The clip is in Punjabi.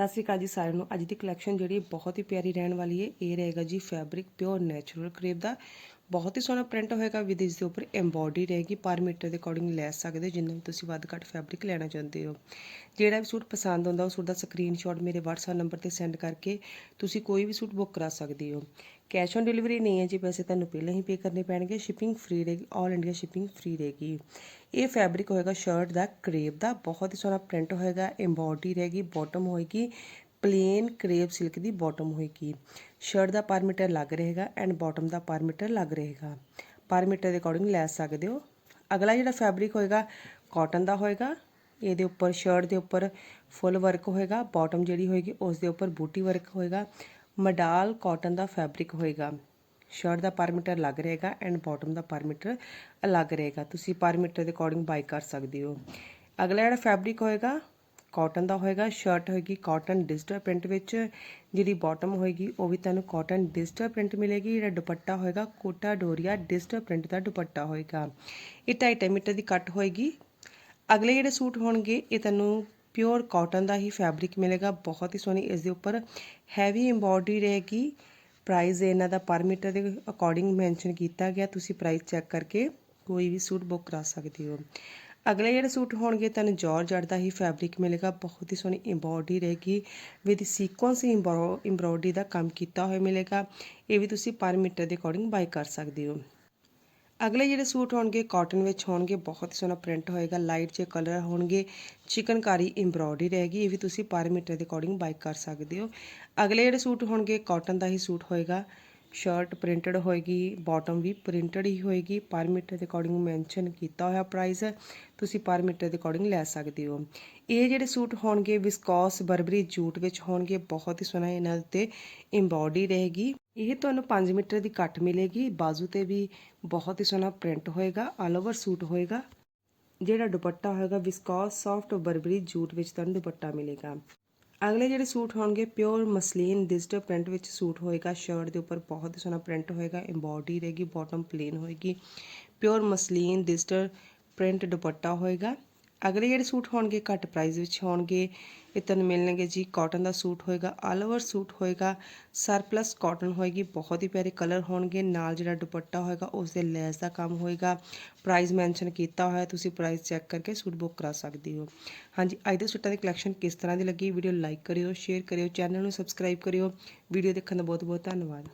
ਸਤਿ ਸ਼੍ਰੀ ਅਕਾਲ ਜੀ ਸਾਰਿਆਂ ਨੂੰ। ਅੱਜ ਦੀ ਕਲੈਕਸ਼ਨ ਜਿਹੜੀ ਬਹੁਤ ਹੀ ਪਿਆਰੀ ਰਹਿਣ ਵਾਲੀ ਹੈ, ਇਹ ਰਹੇਗਾ ਜੀ ਫੈਬਰਿਕ ਪਿਓਰ ਨੈਚੁਰਲ ਕਰੇਪ ਦਾ। ਬਹੁਤ ਹੀ ਸੋਹਣਾ ਪ੍ਰਿੰਟ ਹੋਏਗਾ ਵਿਦ ਇਸ ਦੇ ਉੱਪਰ ਐਮਬੋਡੀ ਰਹੇਗੀ। ਪਰ ਮੀਟਰ ਦੇ ਅਕੋਰਡਿੰਗ ਲੈ ਸਕਦੇ ਹੋ, ਜਿੰਨਾ ਵੀ ਤੁਸੀਂ ਵੱਧ ਘੱਟ ਫੈਬਰਿਕ ਲੈਣਾ ਚਾਹੁੰਦੇ ਹੋ। ਜਿਹੜਾ ਵੀ ਸੂਟ ਪਸੰਦ ਆਉਂਦਾ, ਉਹ ਸੂਟ ਦਾ ਸਕਰੀਨਸ਼ਾਟ ਮੇਰੇ WhatsApp ਨੰਬਰ ਤੇ ਸੈਂਡ ਕਰਕੇ ਤੁਸੀਂ ਕੋਈ ਵੀ ਸੂਟ ਬੁੱਕ ਕਰਾ ਸਕਦੇ ਹੋ। ਕੈਸ਼ ਔਨ ਡਿਲੀਵਰੀ ਨਹੀਂ ਹੈ ਜੀ, ਪੈਸੇ ਤੁਹਾਨੂੰ ਪਹਿਲਾਂ ਹੀ ਪੇ ਕਰਨੇ ਪੈਣਗੇ ਸ਼ਿਪਿੰਗ ਫ੍ਰੀ ਰਹੇਗੀ ਆਲ ਇੰਡੀਆ ਸ਼ਿਪਿੰਗ ਫ੍ਰੀ ਰਹੇਗੀ। ਇਹ ਫੈਬਰਿਕ ਹੋਏਗਾ ਸ਼ਰਟ ਦਾ ਕਰੇਪ ਦਾ, ਬਹੁਤ ਹੀ ਸੋਹਣਾ ਪ੍ਰਿੰਟ ਹੋਏਗਾ ਐਮਬੋਡੀ ਰਹੇਗੀ ਬਾਟਮ ਹੋਏਗੀ ਪਲੇਨ ਕਰੇਪ ਸਿਲਕ ਦੀ ਬਾਟਮ ਹੋਏਗੀ। ਸ਼ਰਟ ਦਾ ਪਰ ਮੀਟਰ ਲੱਗ ਰਹੇਗਾ and bottom the per metre ਲੱਗ ਰਹੇਗਾ। ਪਰ ਮੀਟਰ ਦੇ ਅਕੋਰਡਿੰਗ ਲੈ ਸਕਦੇ ਹੋ। ਅਗਲਾ ਜਿਹੜਾ ਫੈਬਰਿਕ ਹੋਏਗਾ ਕਾਟਨ ਦਾ ਹੋਏਗਾ, ਇਹਦੇ ਉੱਪਰ ਸ਼ਰਟ ਦੇ ਉੱਪਰ ਫੁੱਲ ਵਰਕ ਹੋਏਗਾ ਬਾਟਮ ਜਿਹੜੀ ਹੋਏਗੀ, ਉਸ ਦੇ ਉੱਪਰ ਬੂਟੀ ਵਰਕ ਹੋਏਗਾ। ਮਡਾਲ ਕਾਟਨ ਦਾ ਫੈਬਰਿਕ ਹੋਏਗਾ। ਸ਼ਰਟ ਦਾ ਪਰ ਮੀਟਰ ਲੱਗ ਰਹੇਗਾ and bottom the per metre ਅਲੱਗ ਰਹੇਗਾ। ਤੁਸੀਂ ਪਰ ਮੀਟਰ ਦੇ ਅਕੋਰਡਿੰਗ ਬਾਈ ਕਰ ਸਕਦੇ ਹੋ। ਅਗਲਾ ਜਿਹੜਾ ਫੈਬਰਿਕ ਹੋਏਗਾ, ਕਾਟਨ ਦਾ ਹੋਏਗਾ। ਸ਼ਰਟ ਹੋਏਗੀ ਕਾਟਨ ਡਿਜੀਟਲ ਪ੍ਰਿੰਟ ਵਿੱਚ। ਜਿਹੜੀ ਬਾਟਮ ਹੋਏਗੀ, ਉਹ ਵੀ ਤੁਹਾਨੂੰ ਕਾਟਨ ਡਿਜੀਟਲ ਪ੍ਰਿੰਟ ਮਿਲੇਗੀ। ਜਿਹੜਾ ਦੁਪੱਟਾ ਹੋਏਗਾ, ਕੋਟਾ ਡੋਰੀਆ ਡਿਜੀਟਲ ਪ੍ਰਿੰਟ ਦਾ ਦੁਪੱਟਾ ਹੋਏਗਾ। ਇਹ 2.5 ਮੀਟਰ ਦੀ ਕੱਟ ਹੋਏਗੀ। ਅਗਲੇ ਜਿਹੜੇ ਸੂਟ ਹੋਣਗੇ, ਇਹ ਤੁਹਾਨੂੰ ਪਿਓਰ ਕਾਟਨ ਦਾ ਹੀ ਫੈਬਰਿਕ ਮਿਲੇਗਾ, ਬਹੁਤ ਹੀ ਸੋਹਣੀ ਇਸ ਦੇ ਉੱਪਰ ਹੈਵੀ ਐਮਬੋਡਰੀ ਰਹੇਗੀ। ਪ੍ਰਾਈਸ ਇਹਨਾਂ ਦਾ ਪਰ ਮੀਟਰ ਦੇ ਅਕੋਰਡਿੰਗ ਮੈਂਸ਼ਨ ਕੀਤਾ ਗਿਆ, ਤੁਸੀਂ ਪ੍ਰਾਈਸ ਚੈੱਕ ਕਰਕੇ ਕੋਈ ਵੀ ਸੂਟ ਬੁੱਕ ਕਰਾ ਸਕਦੇ ਹੋ। ਅਗਲੇ ਜਿਹੜੇ ਸੂਟ ਹੋਣਗੇ ਤੁਹਾਨੂੰ ਜਾਰਜਟ ਦਾ ਹੀ ਫੈਬਰਿਕ ਮਿਲੇਗਾ, ਬਹੁਤ ਹੀ ਸੋਹਣੀ ਐਮਬੋਡਰੀ ਰਹੇਗੀ। ਵਿਦ ਸੀਕੁਐਂਸ ਐਮਬੋਡਰੀ ਦਾ ਕੰਮ ਕੀਤਾ ਹੋਇਆ ਮਿਲੇਗਾ, ਇਹ ਵੀ ਤੁਸੀਂ ਪਰ ਮੀਟਰ ਦੇ ਅਕੋਰਡਿੰਗ ਬਾਈ ਕਰ ਸਕਦੇ ਹੋ। ਅਗਲੇ ਜਿਹੜੇ ਸੂਟ ਹੋਣਗੇ ਕਾਟਨ ਵਿੱਚ ਹੋਣਗੇ, ਬਹੁਤ ਹੀ ਸੋਹਣਾ ਪ੍ਰਿੰਟ ਹੋਏਗਾ ਲਾਈਟ ਜਿਹੇ ਕਲਰ ਹੋਣਗੇ, ਚਿਕਨਕਾਰੀ ਐਮਬ੍ਰੋਇਡਰੀ ਰਹੇਗੀ, ਇਹ ਵੀ ਤੁਸੀਂ ਪਰ ਮੀਟਰ ਦੇ ਅਕੋਰਡਿੰਗ ਬਾਈ ਕਰ ਸਕਦੇ ਹੋ। ਅਗਲੇ ਜਿਹੜੇ ਸੂਟ ਹੋਣਗੇ ਕਾਟਨ ਦਾ ਹੀ ਸੂਟ ਹੋਏਗਾ। ਸ਼ਰਟ ਪ੍ਰਿੰਟਡ ਹੋਏਗੀ ਬਾਟਮ ਵੀ ਪ੍ਰਿੰਟਡ ਹੀ ਹੋਏਗੀ। ਪਰ ਮੀਟਰ ਦੇ ਅਕੋਰਡਿੰਗ ਮੈਂਸ਼ਨ ਕੀਤਾ ਹੋਇਆ ਪ੍ਰਾਈਸ ਤੁਸੀਂ ਪਰ ਮੀਟਰ ਦੇ ਅਕੋਰਡਿੰਗ ਲੈ ਸਕਦੇ ਹੋ। ਇਹ ਜਿਹੜੇ ਸੂਟ ਹੋਣਗੇ ਵਿਸਕੋਸ ਬਰਬਰੀ ਜੂਟ ਵਿੱਚ ਹੋਣਗੇ, ਬਹੁਤ ਹੀ ਸੋਹਣਾ ਇਹਨਾਂ ਉੱਤੇ ਐਮਬੋਡੀ ਰਹੇਗੀ। ਇਹ ਤੁਹਾਨੂੰ 5 ਮੀਟਰ ਦੀ ਕੱਟ ਮਿਲੇਗੀ, ਬਾਜ਼ੂ ਤੇ ਵੀ ਬਹੁਤ ਹੀ ਸੋਹਣਾ ਪ੍ਰਿੰਟ ਹੋਏਗਾ ਆਲ ਓਵਰ ਸੂਟ ਹੋਏਗਾ। ਜਿਹੜਾ ਦੁਪੱਟਾ ਹੋਏਗਾ ਵਿਸਕੋਸ ਸੌਫਟ ਬਰਬਰੀ ਜੂਟ ਵਿੱਚ ਤੁਹਾਨੂੰ ਦੁਪੱਟਾ ਮਿਲੇਗਾ। ਅਗਲੇ ਜਿਹੜੇ ਸੂਟ ਹੋਣਗੇ ਪਿਓਰ ਮਸਲੀਨ ਡਿਜੀਟਲ ਪ੍ਰਿੰਟ ਵਿੱਚ ਸੂਟ ਹੋਏਗਾ ਸ਼ਰਟ ਦੇ ਉੱਪਰ ਬਹੁਤ ਹੀ ਸੋਹਣਾ ਪ੍ਰਿੰਟ ਹੋਏਗਾ ਐਮਬੋਡੀ ਰਹੇਗੀ ਬਾਟਮ ਪਲੇਨ ਹੋਏਗੀ pure muslin digital print dupatta ਹੋਏਗਾ। ਅਗਲੇ ਜਿਹੜੇ ਸੂਟ ਹੋਣਗੇ, ਘੱਟ ਪ੍ਰਾਈਸ ਵਿੱਚ ਹੋਣਗੇ। ਇਹ ਤੁਹਾਨੂੰ ਮਿਲਣਗੇ ਜੀ ਕਾਟਨ ਦਾ ਸੂਟ ਹੋਏਗਾ ਆਲ ਓਵਰ ਸੂਟ ਹੋਏਗਾ। ਸਰਪਲਸ ਕਾਟਨ ਹੋਏਗੀ, ਬਹੁਤ ਹੀ ਪਿਆਰੇ ਕਲਰ ਹੋਣਗੇ। ਨਾਲ ਜਿਹੜਾ ਦੁਪੱਟਾ ਹੋਏਗਾ ਉਸ ਦੇ ਲੈਸ ਦਾ ਕੰਮ ਹੋਏਗਾ। ਪ੍ਰਾਈਸ ਮੈਂਸ਼ਨ ਕੀਤਾ ਹੋਇਆ, ਤੁਸੀਂ ਪ੍ਰਾਈਸ ਚੈੱਕ ਕਰਕੇ ਸੂਟ ਬੁੱਕ ਕਰਾ ਸਕਦੇ ਹੋ। ਹਾਂਜੀ, ਅੱਜ ਦੇ ਸੂਟਾਂ ਦੀ ਕਲੈਕਸ਼ਨ ਕਿਸ ਤਰ੍ਹਾਂ ਦੀ ਲੱਗੀ? ਵੀਡੀਓ ਲਾਈਕ ਕਰਿਓ ਸ਼ੇਅਰ ਕਰਿਓ ਚੈਨਲ ਨੂੰ ਸਬਸਕ੍ਰਾਈਬ ਕਰਿਓ। ਵੀਡੀਓ ਦੇਖਣ ਦਾ ਬਹੁਤ ਬਹੁਤ ਧੰਨਵਾਦ।